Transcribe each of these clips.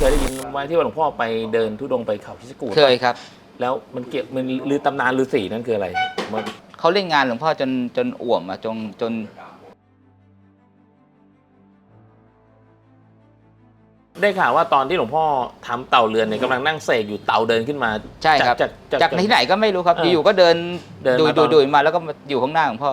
เคยได้ยินไว้ที่ว่าหลวงพ่อไปเดินทุดงค์ไปเขาพิชกูฏเคยครับ แล้วมันเกี่ยวมันหรือตำนานฤาษีนั่นคืออะไรมันเขาเล่นงานหลวงพ่อจนจนอ่วมอะจนจนได้ข่าวว่าตอนที่หลวงพ่อทำเต่าเรือนเนี่ยกำลังนั่งเสกอยู่เต่าเดินขึ้นมาใช่ครับ จากจาก จากที่ไหนก็ไม่รู้ครับ เอออยู่ๆก็เดินเดินดุมายตดุอยนดุยมาแล้วก็มาอยู่ข้างหน้าหลวงพ่อ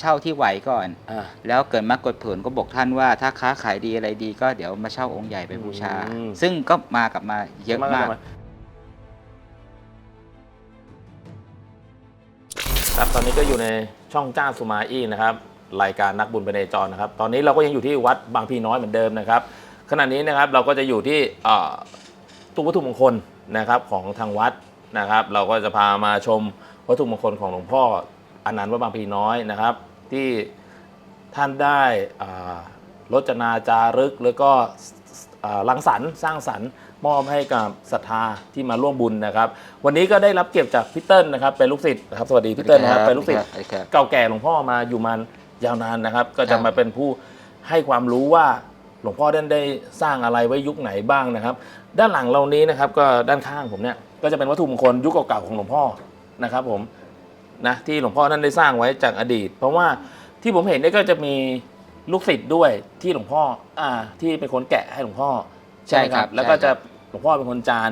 เช่าที่ไหวก่อน อ่าแล้วเกิดมากดผลก็บอกท่านว่า ถ้าค้าขายดีอะไรดีก็เดี๋ยวมาเช่าองค์ใหญ่ไปบูชา อืม ซึ่งก็มากลับมาเยอะมาก ครับตอนนี้ก็อยู่ในช่องจ้าสุมาอี้นะครับรายการนักบุญไปในจรนะครับ ตอนนี้เราก็ยังอยู่ที่วัดบางพลีน้อยเหมือนเดิมนะครับขณะนี้นะครับเราก็จะอยู่ที่เอ่อตู้วัตถุมงคลนะครับของทางวัดนะครับ เราก็จะพามาชมวัตถุมงคลของหลวงพ่อ อนันต์วัดบางพลีน้อยนะครับ ที่ท่านได้อ่ารจนาจารึกแล้วก็อ่ารังสรรค์สร้างสรรค์มอบให้กับศรัทธาที่มาร่วมบุญนะครับ วันนี้ก็ได้รับเกียรติจากพี่เติ้ลนะครับเป็นลูกศิษย์นะครับสวัสดีพี่เติ้ลนะครับเป็นลูกศิษย์สวัสดีครับเก่าแก่หลวงพ่อมาอยู่มายาวนานนะครับ ก็คจะรับมาเป็นผู้ให้ความรู้ว่าหลวงพ่อท่านได้สร้างอะไรไว้ยุคไหนบ้างนะครับ ด้านหลังเรานี้นะครับก็ด้านข้างผมเนี่ยก็จะเป็นวัตถุมงคลยุคเก่าๆของหลวงพ่อนะครับผม นะที่หลวงพ่อท่านได้สร้างไว้จากอดีต เพราะว่าที่ผมเห็นเนี่ยก็จะมีลูกศิษย์ด้วยที่หลวงพ่ออ่าที่เป็นคนแกะให้หลวงพ่อใช่ไหมครับ แล้วก็ใช่คจะรับหลวงพ่อเป็นคนจาน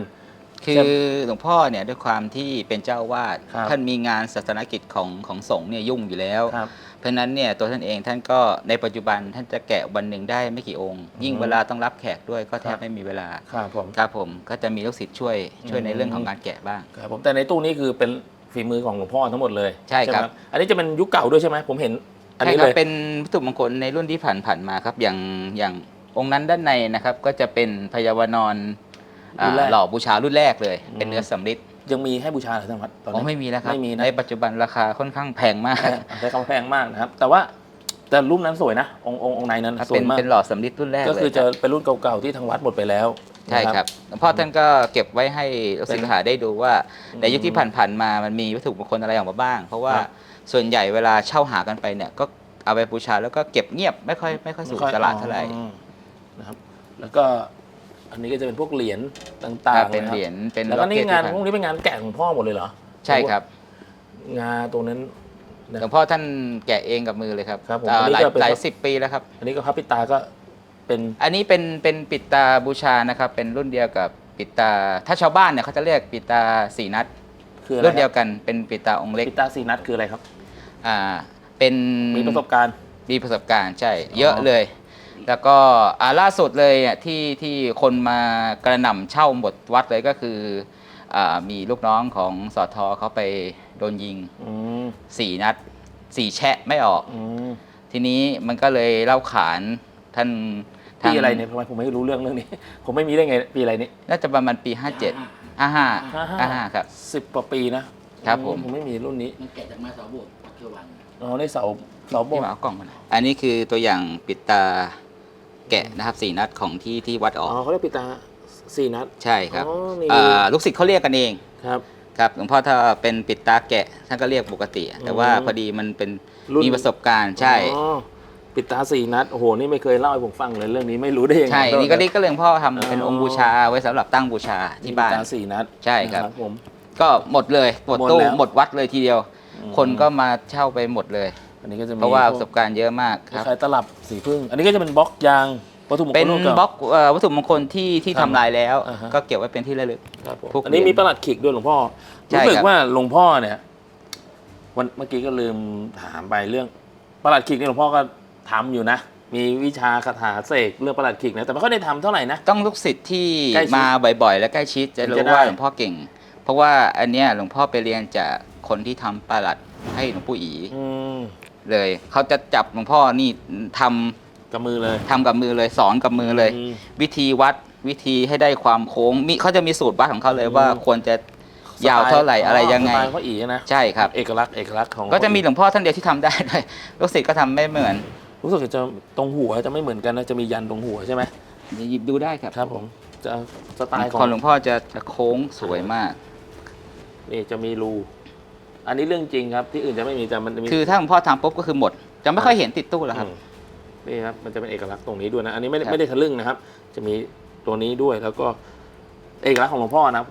คือหลวงพ่อเนี่ยด้วยความที่เป็นเจ้าอาวาดครับท่านมีงานศาสนกิจของของสงฆ์เนี่ยยุ่งอยู่แล้ว ครับเพราะฉะนั้นเนี่ยตัวท่านเองท่านก็ในปัจจุบันท่านจะแกะวันหนึ่งได้ไม่กี่องค์ ยิ่งอืมเวลาต้องรับแขกด้วยก็แทครับบ ไม่มีเวลาครับผม ครับผมก็จะมีลูกศิษย์ช่วยช่วยในอืมเรื่องของการแกะบ้าง ครับผมแต่ในตู้นี้คือเป็น ฝีมือของหลวงพ่อทั้งหมดเลยใช่ครับ ไหมอันนี้จะเป็นยุคเก่าด้วยใช่ไหมผมเห็นอันใช่นี้ครัเลบย เป็นวัตถุมงคลในรุ่นที่ผ่านผ่านๆมาครับอย่างอย่างองค์นั้นด้านในนะครับ ก็จะเป็นพยาวานอนอ่ารุ่นแรกหล่อบูชารุ่นแรกเลยอืมเป็นเนื้อสำริดยังมีให้บูชาเหรอท่านวัดตอนอ๋อนี้ ไม่มีแล้วครับไม่มีนะ ในปัจจุบันราคาค่อนข้างแพงมากแพงใช้คำว่าแพงมากนะครับ แต่ว่าแต่รูปนั้นสวยนะ องค์องค์องค์ในนั้นครับสวเป็ยนมากเป็นหล่อสำริดรุ่นแรกก็คือเลยจะรับเป็นรุ่นเก่าๆที่ทางวัดหมดไปแล้ว ใช่นะครับหลวงพ่อท่านก็เก็บไว้ให้ลูกศิษย์ลูกหาได้ดูว่าอืมในยุคที่ผ่านๆมามันมีวัตถุมงคลอะไรออกมาบ้าง เพราะว่าครับส่วนใหญ่เวลาเช่าหากันไปเนี่ยก็เอาไปบูชาแล้วก็เก็บเงียบไม่ค่อยไม่ค่อยสู่ไม่ค่อยตลาดเท่าไหร่อ๋อนะครับ แล้วก็อันนี้ก็จะเป็นพวกเหรียญต่างครับๆเป็นะคบเหรียญเป็นแล้วก็นี่ล็อกเก็ตงานที่พวกนี้เป็นงานแกะของพ่อหมดเลยเหรอใช่ครับ งาตรงนั้นนะหลวงพ่อท่านแกะเองกับมือเลยครับครับผมอ่าอันนี้หลายก็เป็นหลายสิบปีแล้วครับ อันนี้ก็พระปิตาก็ เป็นอันนี้เป็นเป็นปิดตาบูชานะครับ เป็นรุ่นเดียวกับปิดตา ถ้าชาวบ้านเนี่ยเขาจะเรียกปิดตาสีนัดคืออะไรรุ่นเดียวครับกันเป็นปิดตาองค์เล็กปิตาสีนัดคืออะไรครับ อ่าเป็นมีประสบการณ์ มีประสบการณ์ใช่ เยอะเลย แล้วก็อ่าล่าสุดเลยอะที่ที่คนมากระหน่ำเช่าหมดวัดเลยก็คืออามีลูกน้องของสอทอเขาไปโดนยิงอืมสี่นัดสี่แชะไม่ออก อืมทีนี้มันก็เลยเล่าขานท่านทาง ปีอะไรเนี่ยทำไมผมไม่รู้เรื่องเรื่องนี้ ผมไม่มีได้ไงปีอะไรนี้น่าจะประมาณปี 57 55 55ครับ สิบกว่าปีนะครับผม ผมไม่มีรุ่นนี้มันแกะจากไม้เสาโบสถ์ปัจจุบันอ๋อในเสาเสาโบพี่สหถ์ มาเอากล่องมาหน่อยอันนี้คือตัวอย่างปิดตาแกะนะครับสี่นัดของที่ที่วัดออ๋ออกเขาเรียกปิตาสี่นัด ใช่ครับอ๋อนี่อ่าลูกศิษย์เขาเรียกกันเอง ครับ ครับหลวงพ่อถ้าเป็นปิดตาแกะท่านก็เรียกปกติ แต่ว่าอืมพอดีมันเป็นรุ่นมีประสบการณ์ใช่ อ๋อ ปิตาสี่นัดโอ้โหนี่ไม่เคยเล่าให้ผมฟังเลยเรื่องนี้ไม่รู้ได้ยังไงใช่ นี่ก็นี่ก็เลยหลวงพ่อทำเป็นอ๋อองค์บูชาไว้สำหรับตั้งบูชาที่บ้าน ปิตาสี่นัดใช่ครับ นะผม ก็หมดเลยหมดหมดตู้แล้ว หมดวัดเลยทีเดียวอืมคนก็มาเช่าไปหมดเลย อันนี้ก็จะมีเพราะว่าประสบการณ์เยอะมากคครับ ล้ายๆตลับสีพึ่ง อันนี้ก็จะเป็นบล็อกยางวัตถุมงคลเป็นรุ่ก่าบล็อกเอ่อวัตถุมงคลที่ที่ครับทำลายแล้ว อ่าฮะ ก็เก็บไว้เป็นที่ระลึก ครับผมพวกอันนี้เหรียญมีประหลัดขิกด้วยหลวงพ่อใช่รู้สึครักบว่าหลวงพ่อเนี่ยวันเมื่อกี้ก็ลืมถามไปเรื่องประหลัดขิกนี่หลวงพ่อก็ ทำอยู่นะ มีวิชาคาถาเสกเรื่องประหลัดขิกนะแต่ไม่ค่อยได้ทำเท่าไหร่นะ ต้องลูกศิษย์ที่ใกล้ชิดมาบ่อยๆ และใกล้ชิดจะถึรู้งจะได้ ว่าหลวงพ่อเก่ง เพราะว่าอันเนี้ยหลวงพ่อไปเรียนจากคนที่ทำประหลัดให้หลวงปู่อีอืมเลย เขาจะจับหลวงพ่อนี่ทำกับมือเลยทำกับมือเลยสอนกับมือเลย อืม วิธีวัดวิธีให้ได้ความโค้งมีเขาจะมีสูตรวัดของเขาเลยว่าอืม ควรจะ ยาวเท่าไหร่อะไรยังไง สตล์พ่ออีนะใช่ครับ เอกลักษณ์เอกลักษณ์ของก็จะมีหลวงพ่อท่านเดียวที่ทำได้ด้วยลูกศิษย์ก็ทำไม่เหมือน รู้สึกจะตรงหัวจะไม่เหมือนกันนะจะมียันตรงหัวใช่ไหมหยิบดูได้ครับครับผมจะสไตล์ขขอองงหลวงพ่อจะจะโค้งสวยมาก นี่จะมีรู อันนี้เรื่องจริงครับ ที่อื่นจะไม่มีแต่มันจะมีคือถ้าหลวงพ่อทำปุ๊บก็คือหมด จะไม่ค่อยเห็นติดตู้แล้วครับ อืมนี่ครับมันจะเป็นเอกลักษณ์ตรงนี้ด้วยนะอันนี้ไม่ได้ครับ ไม่ได้ทะลึ่งนะครับ จะมีตัวนี้ด้วยแล้วก็เอกลักษณ์ของหลวงพ่อนะ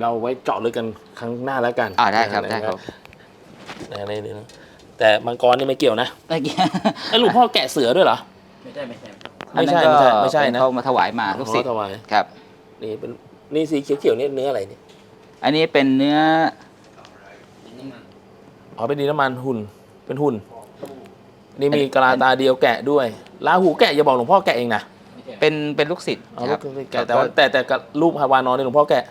เราไว้เจาะลึกกันครั้งหน้าแล้วกันอ่าได้ครับนะได้ครับ นะนี่นี่นะ แต่มังกรนี่ไม่เกี่ยวนะเมื่อกี้ไอ้หลวงพ่อแกะเสือด้วยเหรอ ไม่ใช่ไม่ใช่ไม่ใช่อันนั้นก็ไม่ใช่ไม่ใช่นะเขามาถวายมาลูกศิษย์อ๋อถวายครับ นี่เป็นนี่สีเขียวๆนี่เนื้ออะไรเนี่ยอันนี้เป็นเนื้อน้ำมันอ๋อเป็นดินน้ำมันหุ่นเป็นหุ่นนี่มีกะลาตาเดียวแกะด้วยลาหูแกะอย่าบอกหลวงพ่อแกะเองนะไม่ใช่เป็นเป็นลูกศิษย์อ๋อครับแกะแต่ว่าแต่แต่กับรูปฮาวานอนนี่หลวงพ่อแกะ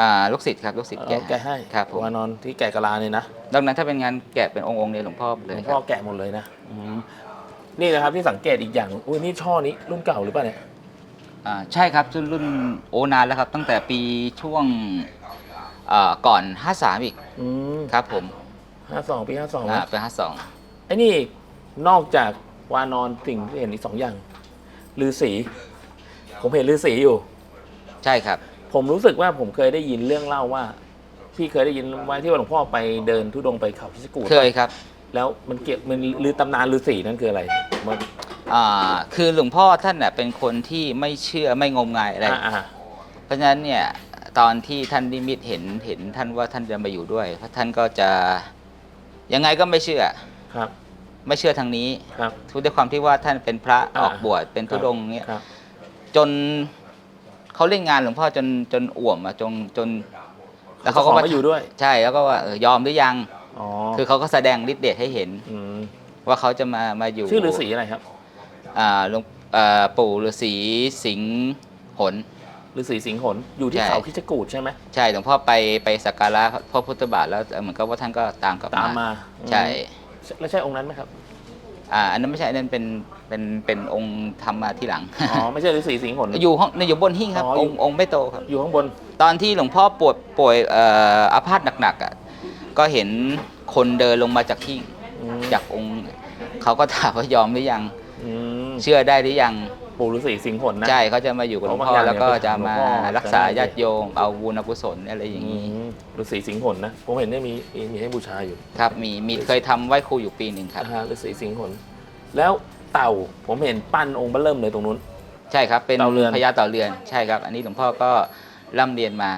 อ่าลูกศิษย์ครับลูกศิษย์อ๋อแกะแกะให้ครับผมฮาวานอนที่แกะกะลาเนี่ยนะดังนั้นถ้าเป็นงานแกะเป็นองค์ๆเนี่ยหลวงพ่อหเลลยวงคพ่อรับแกะหมดเลยนะอืมนี่นะครับที่สังเกตอีกอย่างอุ้ยนี่ช่อนี้รุ่นเก่าหรือเปล่าเนี่ยอ่าใช่ครับรุ่นรุ่นโอนานแล้วครับ ตั้งแต่ปีช่วงอ่าก่อน 53 อีกอืมครับผมห้าสองปีห้าสองอ่านะเป็น52 ไอ้นี่นอกจากวานอนสิ่งที่เห็นอีกสองอย่างลือสี ผมเห็นลือสีอยู่ ใช่ครับ ผมรู้สึกว่าผมเคยได้ยินเรื่องเล่าว่า พี่เคยได้ยินไว้ที่ว่าหลวงพ่อไปเดินทุดงค์ไปเขาพิชกูดเคยครับแล้วมันเกี่ยวมันลือตำนานลือสีนั่นคืออะไรมันอ่าคือหลวงพ่อท่านน่ะเป็นคนที่ไม่เชื่อไม่งมงายอะไร อ่าอ่าเพราะฉะนั้นเนี่ยตอนที่ท่านนิมิตเห็นเห็นท่านว่าท่านจะมาอยู่ด้วยเพราะท่านก็จะยังไงก็ไม่เชื่อ ครับไม่เชื่อทางนี้ครับ ทุกด้วยความที่ว่าท่านเป็นพระอ่าออกบวชเป็นทุดงค์เนี่ยครับจน เขาเล่นงานหลวงพ่อจนจนอ่วมอะจนจน แล้วเขาก็ขอมามาอยู่ด้วยใช่แล้วก็ว่าเออยอมหรือยัง อ๋อคือเขาก็แสดงฤทธิ์เดชให้เห็น มว่าเขาจะมามาอยู่ชื่อฤาษีอะไรครับอ่าหลวงอ่าปู่ฤาษีสิงห์หน ฤาษีสิงห์หนอยู่ที่ใช่ เขาพิชกูดใช่ไหมใช่หลวงพ่อไปไปสักการะพระพุทธบาทแล้วเหมือนกับว่าท่านก็ตามกลับตามมามาใช่ อืมแล้วใช่องค์นั้นไหมครับ อ่าอันนั้นไม่ใช่อันนั้นเป็น เป็นเป็นองค์ทำมาที่หลัง อ๋อ ไม่ใช่ฤาษีสิงห์หน อยู่ห้องอยู่บนหิ้งครับ อ๋ออยู่องค์องค์ไม่โตครับ อยู่ข้างบน ตอนที่หลวงพ่อป่วยป่วยเอ่ออาพาธหนักๆอะก็เห็นคนเดินลงมาจากหิ้งอืม จากองค์เขาก็ถามว่ายอมหรือยัง อืมเชื่อได้หรือยัง ปู่ฤาษีสิงห์หนนะ ใช่เขาจะมาอยู่กับหลวงเพพ่ราะบางอย่างอแล้วก็เนี่ยจะมาหลวงพ่อ รักษาจะได้ญาติโยมเอาบุญกุศลอะไรอย่างนี้อืมฤาษีสิงห์หนนะ ผมเห็นเนี่ยมีมีมีให้บูชาอยู่ครับมีมีเคยทำไหว้ครูอยู่ปีหนึ่งครับ อ่าฤาษีสิงห์หนแล้ว เต่า ผมเห็นปั้นองค์เบ้อเริ่มเลยตรงนู้น ใช่ครับ เป็นเต่าเรือน พญาเต่าเรือนใช่ครับ อันนี้หลวงพ่อก็ร่ำเรียนมา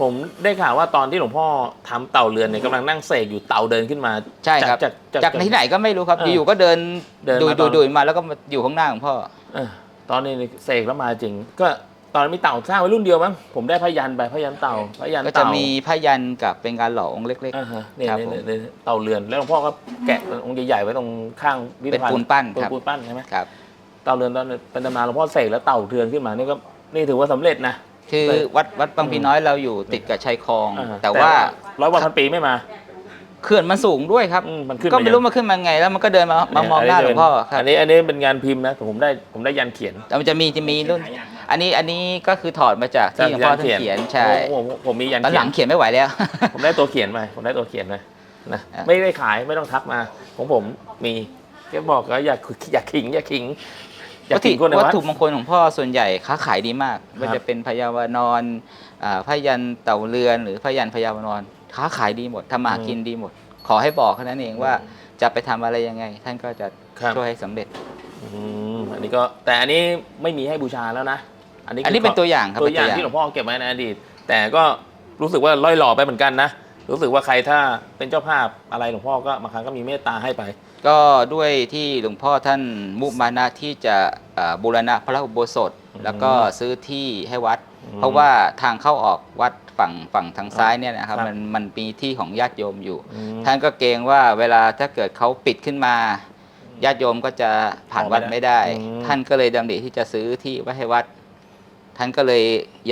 ผมได้ข่าวว่าตอนที่หลวงพ่อทำเต่าเรือนเนี่ยกำลังนั่งเสกอยู่เต่าเดินขึ้นมาใช่ครับ จากจากจากที่ไหนก็ไม่รู้ครับ เอออยู่ๆก็เดินเดินดุมายตดุอนยดุยมาแล้วก็มาอยู่ข้างหน้าหลวงพ่อ เออตอนนี้เสกแล้วมาจริง ก็ ตอนนั้นมีเต่าสร้างไว้รุ่นเดียวมั้งผมได้พยันไปพยันเต่าพยันก็จะเต่ามีพยันกับเป็นการหล่อองค์เล็ก อ่าฮะเนี่ยครับเนี่ยผมเนี่ยเนี่ยเต่าเรือนแล้วหลวงพ่อก็แกะองค์ใหญ่ๆไว้ตรงข้างพิพิธภัณฑ์เป็นปูนปั้นเป็นครับ ปูนปั้นใช่ไหมๆครับ เต่าเรือนตอนนั้นเป็นตำนานหลวงพ่อเสกแล้วเต่าเรือนขึ้นมานี่ก็นี่ถือว่าสำเร็จนะ คือเลยวัดวัดบางพีน้อยเราอยู่ติดกับชายคลอง อ่าแต่ว่าร้อยวันพันปีไม่มาเขื่อนมันสูงด้วยครับ อืมมันขึ้นก็ไม่รู้ปยังมาขึ้นมาไง แล้วมันก็เดินมามามองหน้าหลวงพ่อครับอันนี้อันนี้เป็นงานพิมพ์นะแต่ผมได้ผมได้ยันเขียนแต่มันจะมีจะมีรุ่น อันนี้อันนี้ก็คือถอดมาจากที่หลวงพ่อท่านเขียนใช่โอ้โหผมผมมียันตอนเขีหยลันงเขียนไม่ไหวแล้ว ผมได้ตัวเขียนไปผมได้ตัวเขียนไปนะอะไม่ได้ขายไม่ต้องทักมาของผมมีแกบอกว่าอยากอยากขิงอยากขิงอยากวัตถุขิงคนในวัตวัดถุมงคลของพ่อส่วนใหญ่ค้าขายดีมากไม่ว่าจะเป็นพญาวานอนอ่าพยันเต่าเรือนหรือพยันพญาวานอนค้าขายดีหมดทำมาหากินดีหมด ขอให้บอกแค่นั้นเองว่าจะไปทำอะไรยังไง ท่านก็จะครับช่วยให้สำเร็จอืมอันนี้ก็แต่อันนี้ไม่มีให้บูชาแล้วนะ อันนี้อันนี้คืเป็นตัวอย่างครับตัวอย่างเป็นที่หลวงพ่อเก็บไว้ในอดีต แต่ก็รู้สึกว่าล่อยหล่อไปเหมือนกันนะ รู้สึกว่าใครถ้าเป็นเจ้าภาพอะไรหลวงพ่อก็บางครั้งก็มีเมตตาให้ไป ก็ด้วยที่หลวงพ่อท่านมุมานะที่จะอ่าบูรณะพระอุโบสถอืมแล้วก็ซื้อที่ให้วัดอืมเพราะว่าทางเข้าออกวัดฝั่งฝั่งทางซ้ายเนี่ยนะครับครับมันมันมีที่ของญาติโยมอยู่อืมท่านก็เกรงว่าเวลาถ้าเกิดเขาปิดขึ้นมาญาติโยมก็จะผ่านวัดไม่ได้อืมท่านก็เลยดำริที่จะซื้อที่ไว้ให้วัด ท่านก็เลย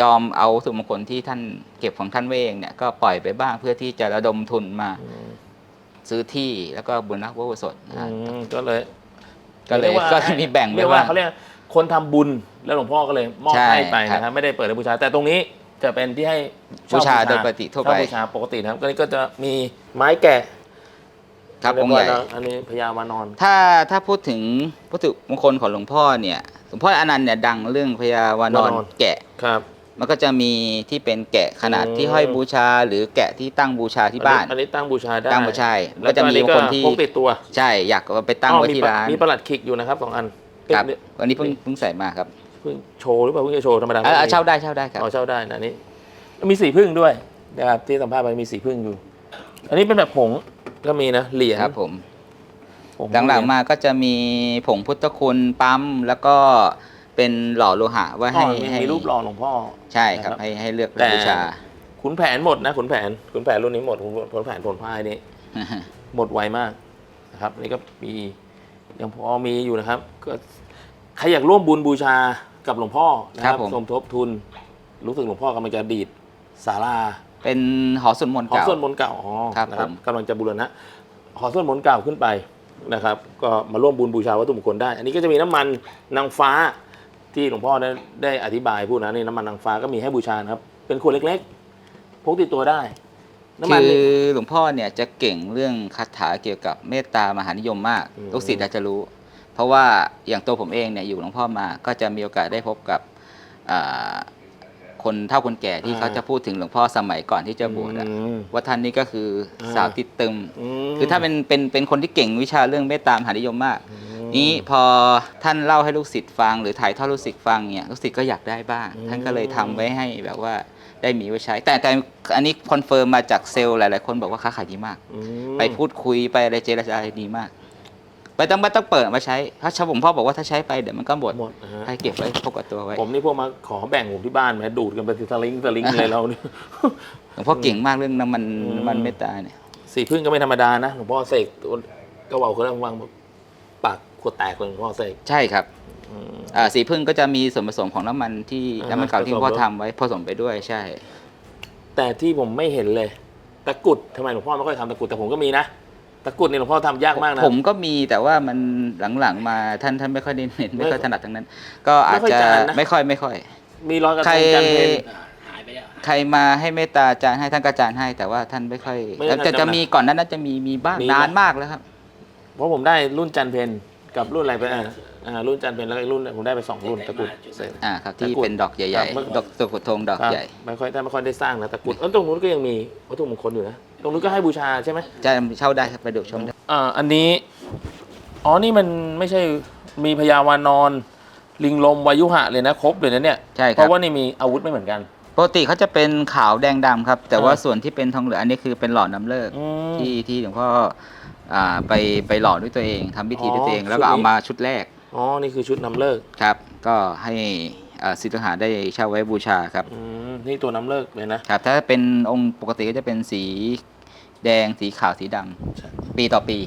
ยอมเอาสุมงคลที่ท่านเก็บของท่านไว้เองเนี่ยก็ปล่อยไปบ้างเพื่อที่จะระดมทุนมาอืมซื้อที่แล้วก็บุญรักวัวสดนะฮะอืมก็เลย ก็เลยรีว่าก็มีแบ่งเรีไว้ยกว่าว่าเขาเรียกคนทำบุญแล้วหลวงพ่อก็เลยมอบใช่ให้ไปครับนะครับไม่ได้เปิดให้บูชาแต่ตรงนี้จะเป็นที่ให้เช่บูชาโดยปกติทั่วไปเช่าบูชาปกตินะครับก็นี่ก็จะมีไม้แกะครับเยองกค์ใหว่าญ่อันนี้พญาวานอน ถ้าถ้าพูดถึงวัตถุมงคลของหลวงพ่อเนี่ยห ลวงพ่ออนันต์เนี่ยดังเรื่องพญาวานอนวานอน แกะ ครับ มันก็จะมีที่เป็นแกะขนาดอืม ที่ห้อยบูชา หรือแกะที่ตั้งบูชาที่บ้านอันนี้ตั้งบูชาได้ตั้งบูชาแล้วก็จะมีอัคนที่พกติดตัวใช่อยากเอาไปตั้งอ๋อไว้มีที่ประร้านมีประหลัดขิกอยู่นะครับสองอันครับเอ๊ะวันนี้เพิ่งเพิ่งใส่มาครับเพิ่งโชว์หรือเปล่าเพิ่งจะโชว์ธรรมดาอ่าอ่าเช่าได้เช่าได้ครับ อ๋อเช่าได้นะอันนี้มีสีพึ่งด้วยนะครับที่สัมภาษณ์ไปมีสีพึ่งอยู่ อันนี้เป็นแบบผงก็มีนะเหรียญ ครับผมผง หลังๆมาก็จะมีผงพุทธคุณปั๊มแล้วก็เป็นหล่อโลหะไว้อ๋ให้อมีให้มีรูปหล่อหลวงพ่อใช่ครับนะครับให้ให้เลือกแต่บูชาขุนแผนหมดนะขุนแผนขุนแผนรุ่นนี้หมดขุนขุนแผนผลพายนี้หมดไวมากนะครับ นี่ก็มียังพอมีอยู่นะครับ ก็ใครอยากร่วมบุญบูชากับหลวงพ่อนะคครัรับบผมสมทบทุน รู้สึกหลวงพ่อกำลังจะดีดศาลาเป็นหอสวดมนต์หอเก่าส่วนมนต์เก่าอ๋อครับนะผมกำลังจะบูรณะหอส่วนมนต์เก่าขึ้นไป นะครับก็มาร่วมบุญบูชาวัตถุมงคลได้ อันนี้ก็จะมีน้ำมันนางฟ้าที่หลวงพ่อได้ได้อธิบายพูดนะนี่น้ำมันนางฟ้าก็มีให้บูชานะครับ เป็นขวดเล็กๆ พกติดตัวได้ น้ำมัน คืนี่อหลวงพ่อเนี่ยจะเก่งเรื่องคาถาเกี่ยวกับเมตตามหานิยมมากอืม ลูกศิษย์อาจจะรู้ เพราะว่าอย่างตัวผมเองเนี่ยอยู่หลวงพ่อมาก็จะมีโอกาสได้พบกับอ่า คนเท่าคนแก่ที่เขาจะพูดถึงหลวงพ่อสมัยก่อนที่จะบวชอะอืม ว่าท่านนี่ก็คืออาสาวติดตึมมคือถ้าเป็นเป็นเป็นคนที่เก่งวิชาเรื่องเมตตามหานิยมมากอืมนี้พอท่านเล่าให้ลูกศิษย์ฟัง หรือถ่ายทอดลูกศิษย์ฟังเนี่ยลูกศิษย์ก็อยากได้บ้างอืมท่านก็เลยทำไว้ให้แบบว่าได้มีไว้ใช้ แต่แต่อันนี้คอนเฟิร์มมาจากเซลล์หลายๆคนบอกว่าค้าขายดีมาก อืม ไปพูดคุยไปอะไรเจรจาดีมาก ไปต้องไม่ต้องเปิดมาใช้เพราะชาวผมพ่อบอกว่าถ้าใช้ไปเดี๋ยวมันก็หมดหมดนะฮะ ให้เก็บไว้พกกับตัวไว้ผมนี่พวกมาขอแบ่งผมที่บ้านแหมาดูดกันเป็นสลิงสลิงเลยเราเนี่ย หลวงพ่อเก่งมากเรื่องน้ำมันอืม น้ำมันเมตตาเนี่ยสีพึ่งก็ไม่ธรรมดานะหลวงพ่อเสกตัวก็บอกเขาแล้ววางปากขวดแตกเลยหลวงพ่อเสกใช่ครับอืม อ่าสีพึ่งก็จะมีส่วนผสมของน้ำมันที่อ่าน้ำมันเก่าที่หลวงพ่อผสม ทำไว้ผสมไปด้วยใช่แต่ที่ผมไม่เห็นเลยตะกรุดทำไมหลวงพ่อไม่ค่อยทำตะกรุดแต่ผมก็มีนะ ตะกรุดนี่หลวงพ่อทำยากมากนะ ผมก็มีแต่ว่ามันหลังๆมาท่านท่านไม่ค่อยได้เน้นไม่ค่อยถนัดทั้งนั้น ก็อาจไม่ค่อยจะจานนะไม่ค่อยไม่ค่อย มีรอยกระใคทรงจันทร์เพนอ่าหายไปแล้วใครมาให้เมตตาอาจารย์ให้ท่านก็อาจารย์ให้แต่ว่าท่านไม่ค่อยไม่ได้แต่ท่านจะจำนะมีก่อนนั้นน่าจะมีมีบ้างมีนานนะมากแล้วครับ เพราะผมได้รุ่นจันทร์เพน กับรุ่นอะไรไปอ่าอ่ารุ่นจันทร์เพนแล้วก็อีกรุ่นผมได้ไปสองรุ่นตะกรุดเสร็จ อ่าครับที่ตะกรุดเป็นดอกใหครัญ่บเมื่อๆดอกตะกรุดธงดอกครับใหญ่ไม่ค่อยแต่ไม่ค่อยได้สร้างนะตะกรุดเอ้ยตรงนู้นก็ยังมีวัตถุมงคลอยู่นะตรงนู้นก็ให้บูชาใช่ไหมจะเช่าได้ครับไปดูชมได้อ่าอันนี้อ๋อนี่มันไม่ใช่มีพญาวานอน ลิงลมวายุหะเลยนะครบเลยนะเนี่ยใช่คเพรับราะว่านี่มีอาวุธไม่เหมือนกัน ปกติเขาจะเป็นขาวแดงดำครับ แต่ว่าอ่า ส่วนที่เป็นทองเหลืองอันนี้คือเป็นหล่อน้ำเลิก อืมที่ที่หลวงพ่อ อ่าไปไปหล่อด้วยตัวเองทำพิธีด้วยตัวเองอ๋อแล้วก็ชุดนี้เอามาชุดแรก อ๋อ นี่คือชุดนำเลิกครับ ก็ให้อ่าศิษย์ทหารได้เช่าไว้บูชาครับอืมนี่ตัวนำเลิกเลยนะ ครับ ถ้าเป็นองค์ปกติก็จะเป็นสีแดงสีขาวสีดำใช่ ปีต่อปี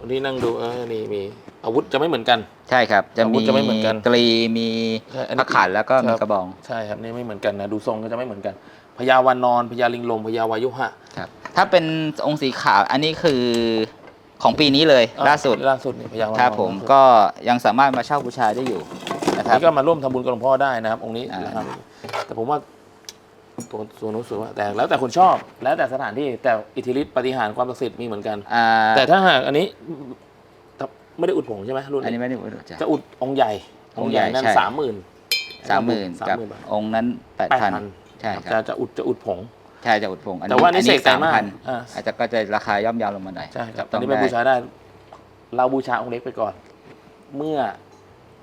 วันนี้นั่งดูเออนี่มีอาวุธจะไม่เหมือนกัน ใช่ครับ จะอาวุมีธจะไม่เหมือนกันกรีมีใช่อันนี้ พระขันแล้วก็มีครับกระบองใช่ครับนี่ไม่เหมือนกันนะ ดูทรงก็จะไม่เหมือนกันพญาวานอนพญาลิงลมพญาวายุหะ ครับ ถ้าเป็นองค์สีขาวอันนี้คือ ของปีนี้เลยอะล่าสุดล่าสุดนี่พญาวานอนครับผมก็ยังสามารถมาเช่าบูชาได้อยู่นะคอันรับนี้ก็มาร่วมทำบุญกับหลวงพ่อได้นะครับ องค์นี้อ่านนะครับแต่ผมว่าตัวตัวนู้นสวยว่าแต่แล้วแต่คนชอบแล้วแต่สถานที่แต่อิทธิฤทธิปฏิหารย์ความศักดิ์สิทธิ์มีเหมือนกันอ่าแต่ถ้าหากอันนี้ไม่ได้อุดผงใช่ไหมรุ่นอันนี้นี้ไม่ได้อุดจ้ะจะอุดองค์ใหญ่องค์ใหญ่นั่นใช่สามหมื่นสามหมื่นสามกับหมื่นบาทองค์นั้นแปดแปดพันพันใช่คจะรับจะอุดจะอุดผง ใช่จะอุดผงอันแต่นี้ว่านี่อันเสนี้กแต่สามมากพันอ่า อาจจะก็จะราคาย่อมเยาวลงมาหน่อยใช่ครับตต้ออนงนี้ไปได้บูชาได้ เราบูชาองค์เล็กไปก่อน เมื่อ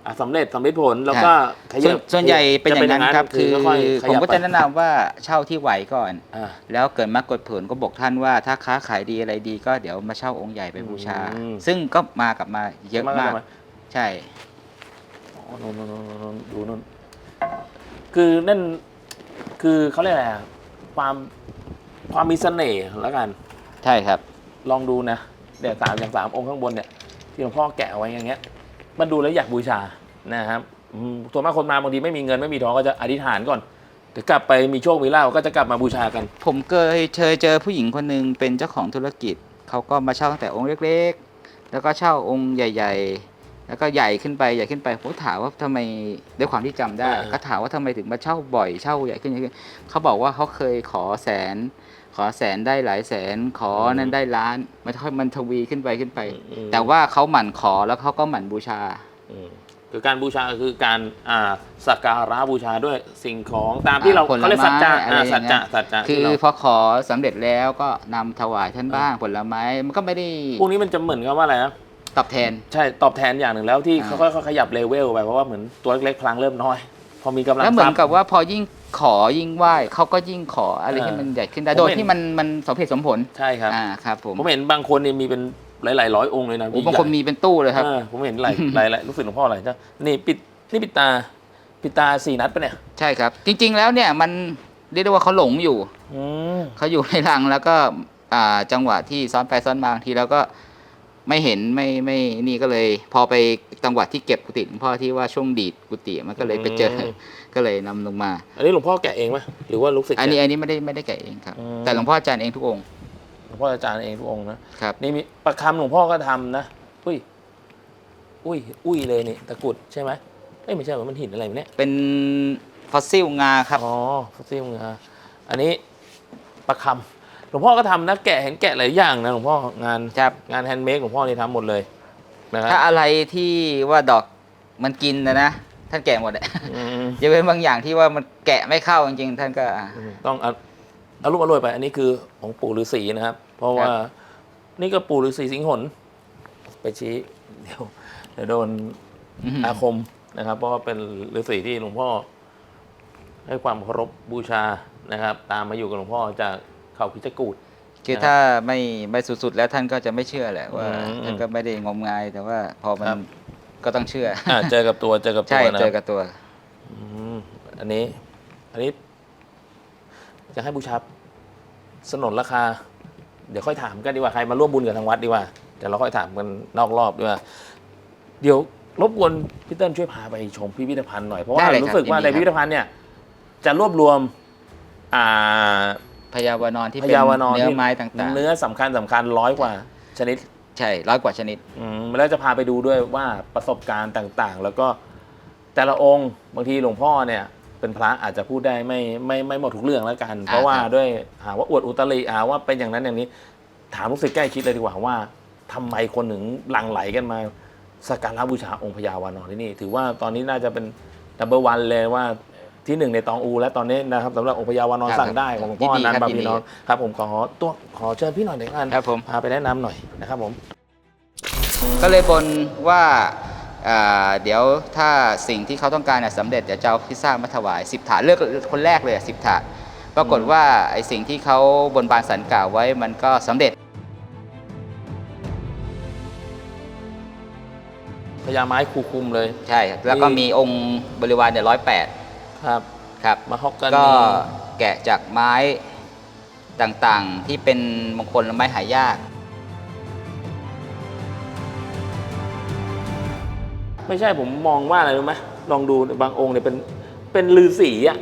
อะสำเร็จสำเร็จผลแล้วก็ขส่ยัวนบส่วนใหญ่เป็นอย่างนั้นครับ คือค่อยๆขผมยับก็ไปจะแนะนำว่าเช่าที่ไหวก่อน อ่า แล้วเกิดมากดผลก็บอกท่านว่าถ้าค้าขายดีอะไรดีก็เดี๋ยวมาเช่าองค์ใหญ่ไปบูชา อืม ซึ่งก็มากับมาเยอะมากไหใช่อ๋อนู่นนู่นนู่นนู่นดูนู่นคือนั่น คือเขาเรียกอะไรอะ ความความมีเสน่ห์แล้วกัน ใช่ครับ ลองดูนะเดี๋ยวสามอย่างสามองค์ข้างบนเนี่ยที่หลวงพ่อแกะเอาไว้อย่างเงี้ย มันดูแล้วอยากบูชานะครับอืมส่วนมากคนมาบางทีไม่มีเงินไม่มีทองก็จะอธิษฐานก่อนเดี๋ยวกลับไปมีโชคมีลาภก็จะกลับมาบูชากัน ผมเคยเจอเจอผู้หญิงคนหนึ่งเป็นเจ้าของธุรกิจ เขาก็มาเช่าตั้งแต่องค์เล็กๆ แล้วก็เช่าองค์ใหญ่ ๆ แล้วก็ใหญ่ขึ้นไปใหญ่ขึ้นไปผมก็ถามว่าทำไมด้วยความที่จำได้อ่าก็ถามว่าทำไมถึงมาเช่าบ่อยเช่าใหญ่ขึ้นใหญ่ขึ้นเขาบอกว่าเขาเคยขอแสน ขอแสนได้หลายแสนขอนั้นได้ล้านมันค่อยมันทวีขึ้นไปขึ้นไปอืมแต่ว่าเขาหมั่นขอแล้วเขาก็หมั่นบูชาอืมคือการบูชาคือการอ่าสักการะบูชาด้วยสิ่งของตามที่เราอ่าผลไม้เขาเรียกสัจจะอะไรอ่าอย่างเงี้ยสัจจะสัจจะคืที่อเราพอขอสำเร็จแล้วก็นำถวายท่านบ้างผลไม้มันก็ไม่ได้พวกนี้มันจะเหมือนกับว่าอะไรนะ ตอบแทน ใช่ตอบแทนอย่างหนึ่งแล้วที่อ่าค่อยๆขยับเลเวลไปเพราะว่าเหมือนตัวเล็กๆพลังเริ่มน้อย พอมีกำลังแล้วเหมือทรันพย์ กับว่าพอยิ่งขอยิ่งไหว้เขาก็ยิ่งขออะไรเออที่มันใหญ่ขึ้นได้ผมโดยเห็นที่มันมันสมเหตุสมผลใช่ครับ อ่าครับผมผมเห็นบางคนเนี่ยมีเป็นหลายๆร้อยองค์เลยนะโอ้บางคนมีเป็นตู้เลยครับ เออผมเห็นหลายหลายหลายลูกศิษย์หลวงพ่ออะไรนะนี่ปิดนี่ปิดตาปิดตาสี่นัดปะเนี่ยใช่ครับ จริง ๆ แล้วเนี่ยมันเรียกได้ว่าเขาหลงอยู่ อืม เขาอยู่ในรังแล้วก็อ่าจังหวะที่ซ้อนไปซ้อนมาบางทีแล้วก็ ไม่เห็นไม่ไม่นี่ก็เลย พอไปจังหวะที่เก็บกุฏิหลวงพ่อที่ว่าช่วงดีดกุฏิมันก็เลยไปเจออก็เลยนำลงมา อันนี้หลวงพ่อแกะเองไหมหรือว่าลูกศิษย์อันนี้แกะอันนี้ไม่ได้ไม่ได้แกะเองครับอืมแต่หลวงพ่ออาจารย์เองทุกองค์หลวงพ่ออาจารย์เองทุกองค์นะครับนี่มีประคำหลวงพ่อก็ทำนะอุ้ย อุ้ย อุ้ยเลยนี่ตะกรุดใช่ไหมเอ้ยไม่ใช่มันหินอะไรวะเนี่ยเป็นฟอสซิลงาครับอ๋อฟอสซิลงาอันนี้ประคำห ลวงพ่อก็ทำนะแกะเห็นแกะหลายอย่างนะหลวงพ่องานครับ งานแฮนด์เมดหลวงพ่อนี่ทำหมดเลยนะคถ้ารับอะไรที่ว่าดอกมันกินนะนะท่านแกะหมดอะอืมยกเว้นบางอย่างที่ว่ามันแกะไม่เข้าจริงๆท่านก็อะต้องเอาเอารูปอรวยไป อันนี้คือของปู่ฤาษีนะครับ เพราะว่าครับ นี่ก็ปู่ฤาษีสิงห์หนไปชี้เดี๋ยวเดี๋ยวโดน อื้อหืออาคมนะครับ เพราะว่าเป็นฤาษีที่หลวงพ่อให้ความเคารพบูชานะครับ ตามมาอยู่กับหลวงพ่อจาก เขาพิจกูด คือถ้าไม่ไม่สุดๆแล้วท่านก็จะไม่เชื่อแหละว่าอืมท่านก็ไม่ได้งมงายแต่ว่าพอมันครับ ก็ต้องเชื่ออ่าเจอกับตัวเจอกับตัใช่วนะเจคอรับกับตัว อืมอันนี้ อันนี้จะให้บูชาสนนราคา เดี๋ยวค่อยถามกันดีกว่าใครมาร่วมบุญกับทางวัดดีกว่าเดี๋ยวเราค่อยถามกันนอกรอบดีกว่าเดี๋ยวรบกวนพี่เติ้ลช่วยพาไปชมพิพิธภัณฑ์หน่อยเพราะว่าได้เลยครับรู้สึกว่ายินดีในครับ พิพิธภัณฑ์เนี่ย จะรวบรวม อ่า พญาวานอนที่พเป็นญาวานอนเนื้อที่ไม้ต่างเนื้อสำคัญสำคัญร้อยกว่าชนิดๆใช่ร้อยกว่าชนิด อืมแล้วจะพาไปดูด้วยว่าประสบการณ์ต่างๆ แล้วก็แต่ละองค์บางทีหลวงพ่อเนี่ย เป็นพระอาจจะพูดได้ไม่ไม่ไม่หมดทุกเรื่องแล้วกัน เพราะว่าครับ ด้วยหาว่าอวดอุตริหาว่าเป็นอย่างนั้นอย่างนี้ ถามลูกศิษย์ใกล้ชิดเลยดีกว่าว่าทำไมคนถึงหลั่งไหลกันมาสักการะบูชาองค์พญาวานอนที่นี่ ถือว่าตอนนี้น่าจะเป็นดับเบิลวันเลยว่า ที่หนึ่งในตองอู และตอนนี้นะครับสำหรับองค์พญาวานอนครับสั่งได้ของหลวงพ่อยินดีนันครับต์บายินพีดีนอนครับผมขอตัวขอเชิญพี่หน่อยเดี๋ยวกันครับผม พาไปแนะนำหน่อยนะครับผม ก็เลยบนว่าอ่าเดี๋ยวถ้าสิ่งที่เขาต้องการน่ะสำเร็จเดี๋ยวจะเอาพิซซ่ามาถวายสิบถาดเลือกคนแรกเลยสิบถาดปรากฏว่าไอสิ่งที่เขาบนบานสันกล่าวไว้มันก็สำเร็จ พญาไม้คูคุมเลย ใช่ครับแล้วก็มีมีองค์บริวารเนี่ยร้อยแปด ครับ ครับมาฮอกกันก็แกะจากไม้ต่างๆ ที่เป็นมงคลและไม้หายาก ไม่ใช่ผมมองว่าอะไรรู้ไหมลองดูบางองค์เนี่ยเป็นเป็นฤาษีอะ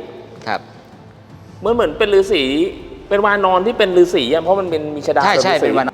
ครับ เหมือนเหมือนเป็นฤาษีเป็นวานอนที่เป็นฤาษีอะเพราะมันเป็นมีชดาใช่ใช่ฤาษีเป็นวัน